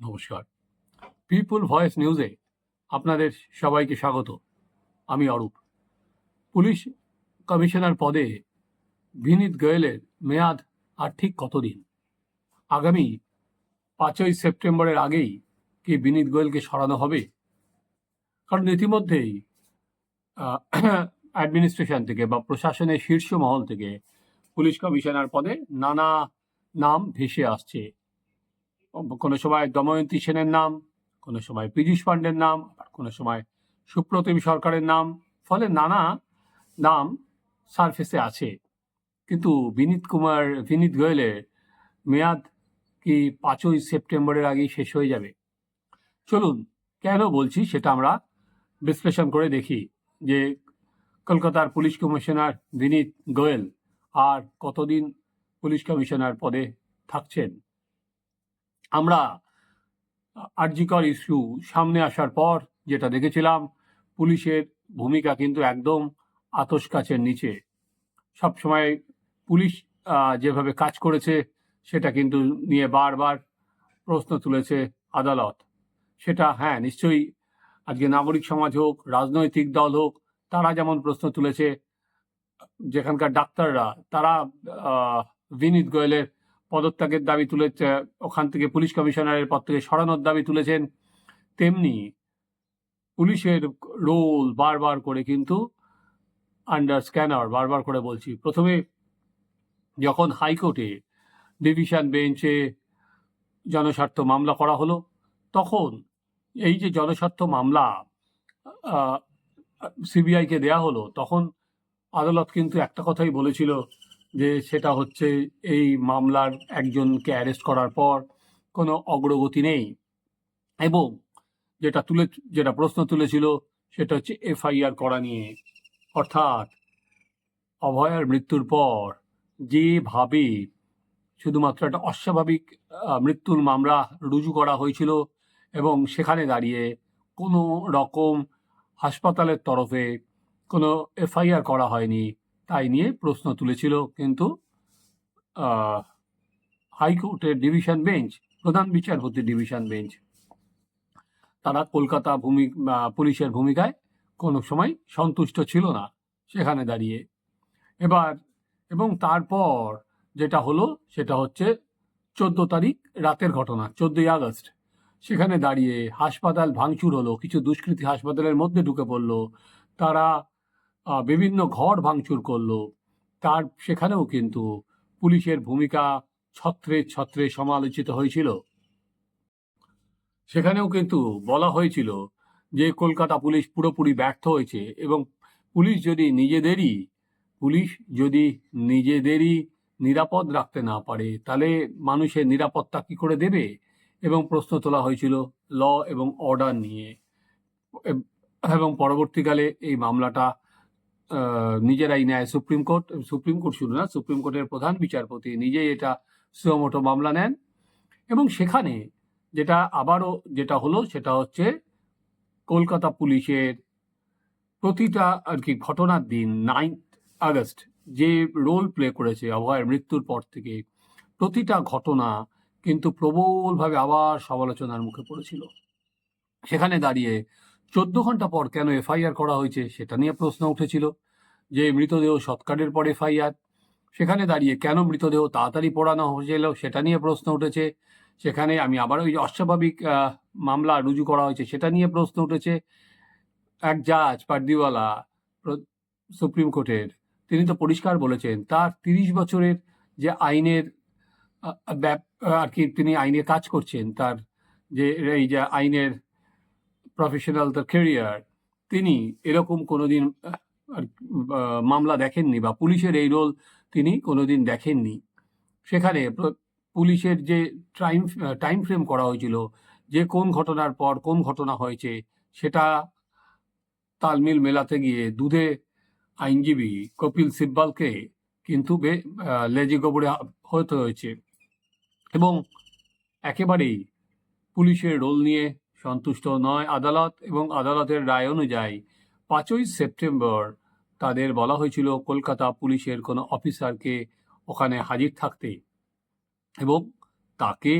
নমস্কার। পিপুল ভয়েস নিউজে আপনাদের সবাইকে স্বাগত। আমি অরূপ। পুলিশ কমিশনার পদে বিনীত গোয়েলের মেয়াদ আর ঠিক কতদিন? আগামী পাঁচই সেপ্টেম্বরের আগেই কি বিনীত গোয়েলকে সরানো হবে? কারণ ইতিমধ্যেই অ্যাডমিনিস্ট্রেশন থেকে বা প্রশাসনের শীর্ষ মহল থেকে পুলিশ কমিশনার পদে নানা নাম ভেসে আসছে। কোনো সময় দময়ন্তী সেনের নাম, কোনো সময় পীযূষ পাণ্ডের নাম কোনো সময় সুপ্রতিম সরকারের নাম, ফলে নানা নাম সারফেসে আছে। কিন্তু বিনীত কুমার, বিনীত গোয়েলের মেয়াদ কি পাঁচই সেপ্টেম্বরের আগেই শেষ হয়ে যাবে? চলুন, কেন বলছি সেটা আমরা বিশ্লেষণ করে দেখি যে কলকাতার পুলিশ কমিশনার বিনীত গোয়েল আর কতদিন পুলিশ কমিশনার পদে থাকছেন। আমরা আরজিকর ইস্যু সামনে আসার পর যেটা দেখেছিলাম, পুলিশের ভূমিকা কিন্তু একদম আতস কাছের নিচে। সবসময় পুলিশ যেভাবে কাজ করেছে সেটা কিন্তু নিয়ে বারবার প্রশ্ন তুলেছে আদালত। সেটা হ্যাঁ নিশ্চয়ই আজকে নাগরিক সমাজ হোক, রাজনৈতিক দল হোক, তারা যেমন প্রশ্ন তুলেছে, যেখানকার ডাক্তাররা, তারা বিনীত গোয়েলের পদত্যাগের দাবি তুলেছে, ওখান থেকে পুলিশ কমিশনারের পদ থেকে সরানোর দাবি তুলেছেন। তেমনি পুলিশের রোল বারবার করে কিন্তু আন্ডার স্ক্যানার বারবার করে বলছি। প্রথমে যখন হাইকোর্টে ডিভিশন বেঞ্চে জনস্বার্থ মামলা করা হলো, তখন এই যে জনস্বার্থ মামলা সিবিআইকে দেয়া হলো, তখন আদালত কিন্তু একটা কথাই বলেছিল যে সেটা হচ্ছে এই মামলার একজনকে অ্যারেস্ট করার পর কোনো অগ্রগতি নেই। এবং যেটা তুলে, যেটা প্রশ্ন তুলেছিল সেটা হচ্ছে এফআইআর করা নিয়ে। অর্থাৎ অভয়ার মৃত্যুর পর যেভাবে শুধুমাত্র একটা অস্বাভাবিক মৃত্যুর মামলা রুজু করা হয়েছিল এবং সেখানে দাঁড়িয়ে কোনো রকম হাসপাতালের তরফে কোনো এফআইআর করা হয়নি তাই নিয়ে প্রশ্ন তুলেছিল কিন্তু হাইকোর্টের ডিভিশন বেঞ্চ, প্রধান বিচারপতি ডিভিশন বেঞ্চ। তারা কলকাতা ভূমি পুলিশের ভূমিকায় কোনো সময় সন্তুষ্ট ছিল না সেখানে দাঁড়িয়ে। এবার, এবং তারপর যেটা হলো সেটা হচ্ছে চোদ্দ তারিখ রাতের ঘটনা, চোদ্দই আগস্ট। সেখানে দাঁড়িয়ে হাসপাতাল ভাঙচুর হলো, কিছু দুষ্কৃতী হাসপাতালের মধ্যে ঢুকে পড়ল। তারা বিভিন্ন ঘর ভাঙচুর করল। তার সেখানেও কিন্তু পুলিশের ভূমিকা ছত্রে ছত্রে সমালোচিত হয়েছিল। সেখানেও কিন্তু বলা হয়েছিল যে, কলকাতা পুলিশ পুরোপুরি ব্যর্থ হয়েছে এবং পুলিশ যদি নিজেদেরই, পুলিশ যদি নিজেদেরই নিরাপদ রাখতে না পারে, তাহলে মানুষের নিরাপত্তা কি করে দেবে? এবং প্রশ্ন তোলা হয়েছিল ল এবং অর্ডার নিয়ে। এবং পরবর্তীকালে এই মামলাটা নিজেরাই নেয় সুপ্রিম কোর্ট সুপ্রিম কোর্ট শুধু না, সুপ্রিম কোর্টের প্রধান বিচারপতি নিজেই এটা সুমোটো মামলা নেন। এবং সেখানে যেটা আবারও যেটা হলো, সেটা হচ্ছে কলকাতা পুলিশের প্রতিটা আর কি ঘটনার দিন নাইন্থ আগস্ট, যে রোল প্লে করেছে অভয়ের মৃত্যুর পর থেকে, প্রতিটা ঘটনা কিন্তু প্রবলভাবে আবার সমালোচনার মুখে পড়েছিল। সেখানে দাঁড়িয়ে চোদ্দ ঘণ্টা পর কেন এফআইআর করা হয়েছে সেটা নিয়ে প্রশ্ন উঠেছিল। যে মৃতদেহ সৎকারের পর এফআইআর, সেখানে দাঁড়িয়ে কেন মৃতদেহ তাড়াতাড়ি পড়ানো হয়েছিল সেটা নিয়ে প্রশ্ন উঠেছে। সেখানে আমি আবার ওই অস্বাভাবিক মামলা রুজু করা হয়েছে সেটা নিয়ে প্রশ্ন উঠেছে। এক জাজ পার্দিওয়ালা সুপ্রিম কোর্টের, তিনি তো পরিষ্কার বলেছেন তার তিরিশ বছরের যে আইনের আর কি তিনি আইনে কাজ করছেন, তার যে, এই যে আইনের প্রফেশনাল তার ক্যারিয়ার তিনি এরকম কোনোদিন মামলা দেখেননি বা পুলিশের এই রোল তিনি কোনোদিন দেখেননি। সেখানে পুলিশের যে টাইম টাইম ফ্রেম করা হয়েছিল, যে কোন ঘটনার পর কোন ঘটনা হয়েছে, সেটা তালমিল মেলাতে গিয়ে দুধে আইনজীবী কপিল সিব্বালকে কিন্তু লেজি গোবরে হতে হয়েছে। এবং একেবারেই পুলিশের রোল নিয়ে সন্তুষ্ট নয় আদালত এবং আদালতের রায় অনুযায়ী পাঁচই সেপ্টেম্বর তাদের বলা হয়েছিল কলকাতা পুলিশের কোনো অফিসারকে ওখানে হাজির থাকতে এবং তাকে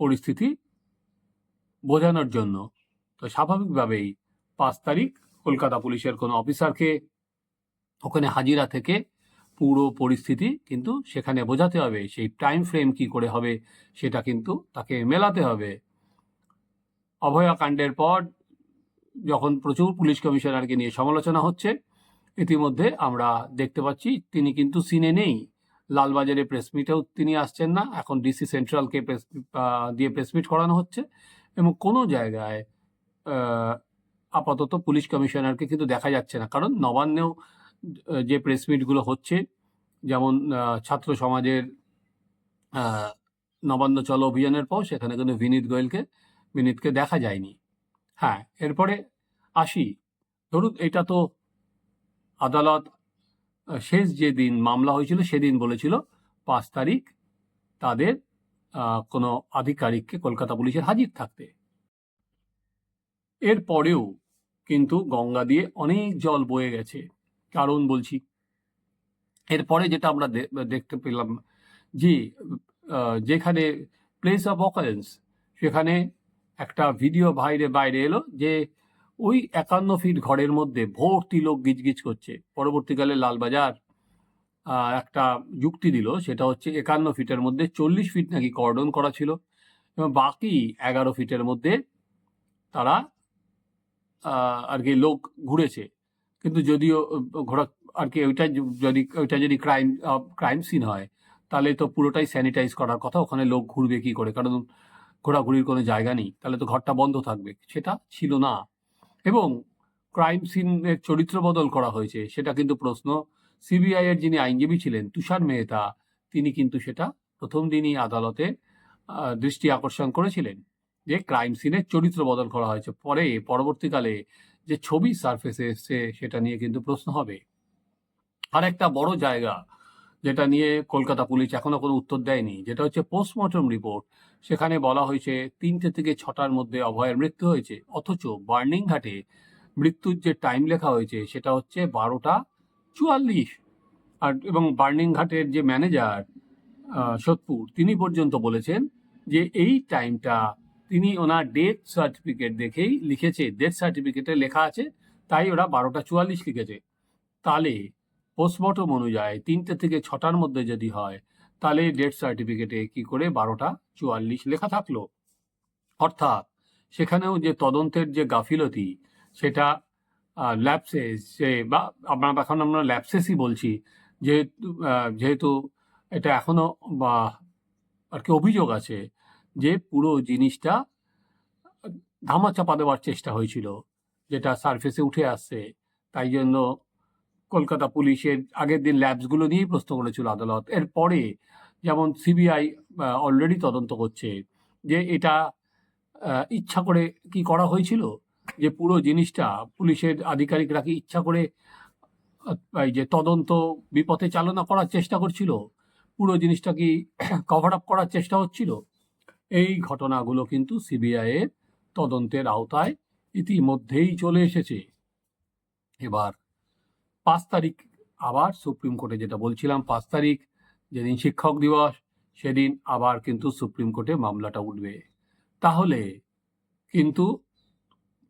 পরিস্থিতি বোঝানোর জন্য। তো স্বাভাবিকভাবেই পাঁচ তারিখ কলকাতা পুলিশের কোনো অফিসারকে ওখানে হাজিরা থেকে পুরো পরিস্থিতি কিন্তু সেখানে বোঝাতে হবে, সেই টাইম ফ্রেম কি করে হবে সেটা কিন্তু তাকে মেলাতে হবে। অভয়াকাণ্ডের পর যখন প্রচুর পুলিশ কমিশনারকে নিয়ে সমালোচনা হচ্ছে, ইতিমধ্যে আমরা দেখতে পাচ্ছি তিনি কিন্তু সিনে নেই। লালবাজারে প্রেস মিটেও তিনি আসছেন না। এখন ডিসি সেন্ট্রালকে প্রেস দিয়ে প্রেস মিট করানো হচ্ছে এবং কোনো জায়গায় আপাতত পুলিশ কমিশনারকে কিন্তু দেখা যাচ্ছে না। কারণ নবান্নেও যে প্রেস মিটগুলো হচ্ছে, যেমন ছাত্র সমাজের নবান্ন চলো অভিযানের পর সেখানে কিন্তু বিনীত গোয়েলকে বিনীতকে দেখা যায়নি। হ্যাঁ এরপরে আসি। ধরুন এটা তো আদালত শেষ যে দিন মামলা হয়েছিল সেদিন বলেছিল, পাঁচ তারিখ তাদের কোনো আধিকারিককে কলকাতা পুলিশের হাজির থাকতে। এর পরেও কিন্তু গঙ্গা দিয়ে অনেক জল বয়ে গেছে। কারণ বলছি, এরপরে যেটা আমরা দেখতে পেলাম যে যেখানে প্লেস অফ অকারেন্স সেখানে একটা ভিডিও বাইরে বাইরে এলো যে ওই একান্ন ফিট ঘরের মধ্যে ভর্তি লোক গিজগিজ করছে। পরবর্তীকালে লালবাজার একটা যুক্তি দিল, সেটা হচ্ছে একান্ন ফিটের মধ্যে চল্লিশ ফিট নাকি কর্ডন করা ছিল এবং বাকি এগারো ফিটের মধ্যে তারা আর কি লোক ঘুরেছে। কিন্তু যদিও ঘোরা আর কি ওইটা যদি ওইটা যদি ক্রাইম ক্রাইম সিন হয়, তাহলে তো পুরোটাই স্যানিটাইজ করার কথা, ওখানে লোক ঘুরবে কি করে? কারণ ঘোরাঘুরির কোনো জায়গা নেই, তাহলে তো ঘরটা বন্ধ থাকবে। সেটা ছিল না। এবং ক্রাইম সিনের চরিত্র বদল করা হয়েছে, সেটা কিন্তু প্রশ্ন। সিবিআই এর যিনি আইনজীবী ছিলেন, তুষার মেহতা, তিনি কিন্তু সেটা প্রথম দিনই আদালতে দৃষ্টি আকর্ষণ করেছিলেন যে ক্রাইম সিনের চরিত্র বদল করা হয়েছে। পরে, পরবর্তীকালে যে ছবি সারফেসে এসছে, সেটা নিয়ে কিন্তু প্রশ্ন হবে। আর একটা বড় জায়গা যেটা নিয়ে কলকাতা পুলিশ এখনও কোনো উত্তর দেয়নি, যেটা হচ্ছে পোস্টমর্টম রিপোর্ট। সেখানে বলা হয়েছে, তিনটে থেকে ছটার মধ্যে অভয়ের মৃত্যু হয়েছে, অথচ বার্নিং ঘাটে মৃত্যুর যে টাইম লেখা হয়েছে, সেটা হচ্ছে বারোটা চুয়াল্লিশ। আর, এবং বার্নিং ঘাটের যে ম্যানেজার সোদপুর, তিনি পর্যন্ত বলেছেন যে এই টাইমটা তিনি ওনার ডেথ সার্টিফিকেট দেখেই লিখেছে, ডেথ সার্টিফিকেটে লেখা আছে, তাই ওরা বারোটা চুয়াল্লিশ লিখেছে। তাহলে পোস্টমর্টম অনুযায়ী তিনটে থেকে ছটার মধ্যে যদি হয়, তাহলে ডেথ সার্টিফিকেটে কি করে বারোটা চুয়াল্লিশ লেখা থাকল। অর্থাৎ সেখানেও যে তদন্তের যে গাফিলতি, সেটা ল্যাপসেস যে বা আমরা এখন আমরা ল্যাপসেসই বলছি, যেহেতু যেহেতু এটা এখনও, বা, আর কি অভিযোগ আছে যে পুরো জিনিসটা ধামাচাপা দেওয়ার চেষ্টা হয়েছিল, যেটা সারফেসে উঠে আসছে। তাই জন্য কলকাতা পুলিশের আগের দিন ল্যাবসগুলো নিয়েই প্রশ্ন করেছিল আদালত। এরপরে যেমন সিবিআই অলরেডি তদন্ত করছে যে এটা ইচ্ছা করে কি করা হয়েছিল? যে পুরো জিনিসটা পুলিশের আধিকারিকরা কি ইচ্ছা করে এই যে তদন্ত বিপথে চালনা করার চেষ্টা করছিল? পুরো জিনিসটা কি কভার আপ করার চেষ্টা হচ্ছিল? এই ঘটনাগুলো কিন্তু সিবিআই এর তদন্তের আওতায় ইতিমধ্যেই চলে এসেছে। এবার পাঁচ তারিখ আবার সুপ্রিম কোর্টে যেটা বলছিলাম, পাঁচ তারিখ, যেদিন শিক্ষক দিবস, সেদিন আবার কিন্তু সুপ্রিম কোর্টে মামলাটা উঠবে। তাহলে কিন্তু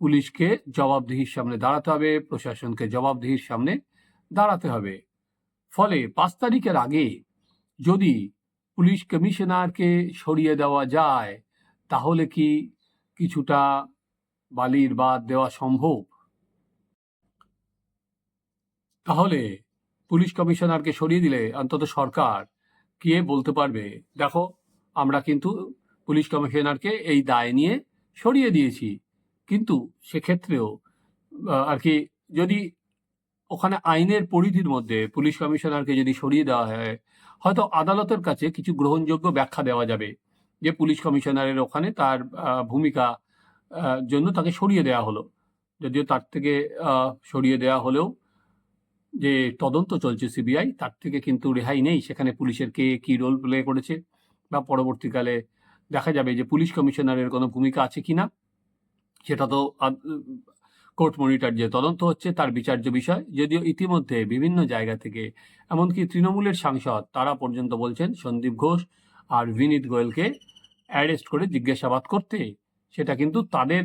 পুলিশকে জবাবদিহির সামনে দাঁড়াতে হবে, প্রশাসনকে জবাবদিহির সামনে দাঁড়াতে হবে। ফলে পাঁচ তারিখের আগে যদি পুলিশ কমিশনারকে সরিয়ে দেওয়া যায়, তাহলে কি কিছুটা বালির বাদ দেওয়া সম্ভব? তাহলে পুলিশ কমিশনারকে সরিয়ে দিলে অন্তত সরকার কে বলতে পারবে? দেখো, আমরা কিন্তু পুলিশ কমিশনারকে এই দায় নিয়ে সরিয়ে দিয়েছি। কিন্তু সেক্ষেত্রেও আর কি যদি ওখানে আইনের পরিধির মধ্যে পুলিশ কমিশনারকে যদি সরিয়ে দেওয়া হয়, হয়তো আদালতের কাছে কিছু গ্রহণযোগ্য ব্যাখ্যা দেওয়া যাবে যে পুলিশ কমিশনারের ওখানে তার ভূমিকা জন্য তাকে সরিয়ে দেওয়া হলো। যদিও তার থেকে সরিয়ে দেওয়া হলেও যে তদন্ত চলছে সিবিআই, তার থেকে কিন্তু রেহাই নেই। সেখানে পুলিশের কে কি রোল প্লে করেছে বা পরবর্তীকালে দেখা যাবে যে পুলিশ কমিশনারের কোনো ভূমিকা আছে কিনা সেটা তো কোর্ট মনিটর যে তদন্ত হচ্ছে তার বিচার্য বিষয়। যদিও ইতিমধ্যে বিভিন্ন জায়গা থেকে, এমনকি তৃণমূলের সাংসদ তারা পর্যন্ত বলছেন, সন্দীপ ঘোষ আর বিনীত গোয়েলকে অ্যারেস্ট করে জিজ্ঞাসাবাদ করতে। সেটা কিন্তু তাদের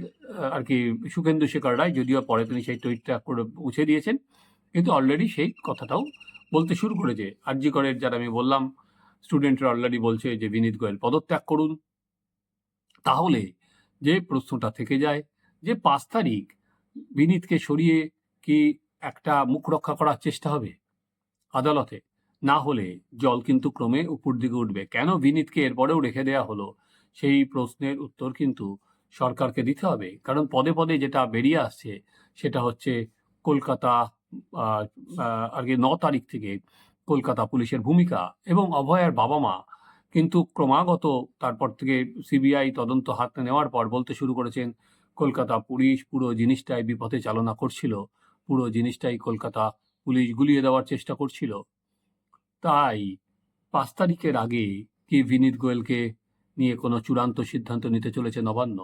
আর কি সুখেন্দু শেখর রায়, যদিও পরে তিনি সেই টুইটটা করে মুছে দিয়েছেন। কিন্তু অলরেডি সেই কথাটাও বলতে শুরু করেছে। আরজি করের যারা আমি বললাম স্টুডেন্টরা অলরেডি বলছে যে, বিনীত গোয়েল, পদত্যাগ করুন। তাহলে যে প্রশ্নটা থেকে যায় যে, পাঁচ তারিখ বিনীতকে সরিয়ে কি একটা মুখ রক্ষা করার চেষ্টা হবে আদালতে? না হলে জল কিন্তু ক্রমে উপর দিকে উঠবে। কেন বিনীতকে এরপরেও রেখে দেওয়া হলো? সেই প্রশ্নের উত্তর কিন্তু সরকারকে দিতে হবে। কারণ পদে পদে যেটা বেরিয়ে আসছে সেটা হচ্ছে কলকাতা আর কি ন তারিখ থেকে কলকাতা পুলিশের ভূমিকা এবং অভয়ার বাবা মা কিন্তু ক্রমাগত তারপর থেকে সিবিআই তদন্ত হাতে নেওয়ার পর বলতে শুরু করেছেন, কলকাতা পুলিশ পুরো জিনিসটাই বিপথে চালনা করছিল, পুরো জিনিসটাই কলকাতা পুলিশ গুলিয়ে দেওয়ার চেষ্টা করছিল। তাই পাঁচ তারিখের আগে কি বিনীত গোয়েলকে নিয়ে কোনো চূড়ান্ত সিদ্ধান্ত নিতে চলেছে নবান্ন?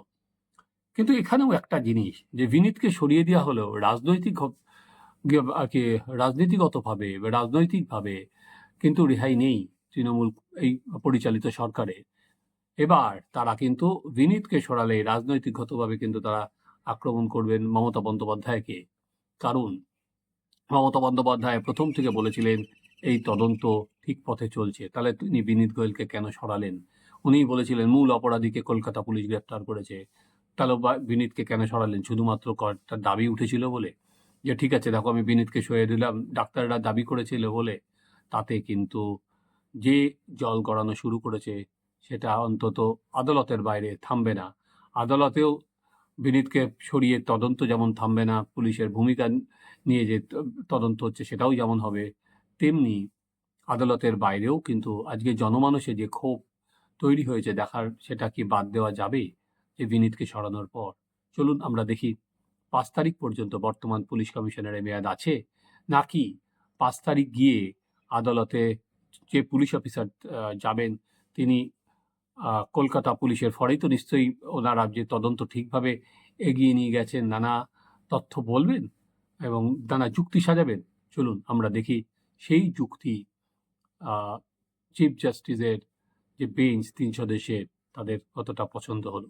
কিন্তু এখানেও একটা জিনিস, যে বিনীতকে সরিয়ে দেওয়া হলেও রাজনৈতিক আর কি রাজনীতিগতভাবে বা রাজনৈতিকভাবে কিন্তু রেহাই নেই তৃণমূল এই পরিচালিত সরকারে। এবার তারা কিন্তু বিনীতকে সরালে রাজনৈতিকগতভাবে কিন্তু তারা আক্রমণ করবেন মমতা বন্দ্যোপাধ্যায়কে। কারণ মমতা বন্দ্যোপাধ্যায় প্রথম থেকে বলেছিলেন এই তদন্ত ঠিক পথে চলছে। তাহলে তিনি বিনীত গোয়েলকে কেন সরালেন? উনি বলেছিলেন মূল অপরাধীকে কলকাতা পুলিশ গ্রেপ্তার করেছে। তাহলে বিনীতকে কেন সরালেন? শুধুমাত্র তার দাবি উঠেছিল বলে? যে ঠিক আছে, দেখো আমি বিনীতকে সরিয়ে দিলাম, ডাক্তাররা দাবি করেছিল বলে, তাতে কিন্তু যে জল গড়ানো শুরু করেছে, সেটা অন্তত আদালতের বাইরে থামবে না। আদালতেও বিনীতকে সরিয়ে তদন্ত যেমন থামবে না, পুলিশের ভূমিকা নিয়ে যে তদন্ত হচ্ছে সেটাও যেমন হবে, তেমনি আদালতের বাইরেও কিন্তু আজকে জনমানসে যে ক্ষোভ তৈরি হয়েছে দেখার, সেটা কি বাদ দেওয়া যাবে যে বিনীতকে সরানোর পর? চলুন আমরা দেখি পাঁচ তারিখ পর্যন্ত বর্তমান পুলিশ কমিশনারের মেয়াদ আছে। নাকি পাঁচ তারিখ গিয়ে আদালতে যে পুলিশ অফিসার যাবেন, তিনি কলকাতা পুলিশের ফরেই তো নিশ্চয়ই ওনারা যে তদন্ত ঠিকভাবে এগিয়ে নিয়ে গেছেন, নানা তথ্য বলবেন এবং নানা যুক্তি সাজাবেন। চলুন, আমরা দেখি সেই যুক্তি চিফ জাস্টিসের যে বেঞ্চ তিন সদস্যের, তাদের কতটা পছন্দ হলো।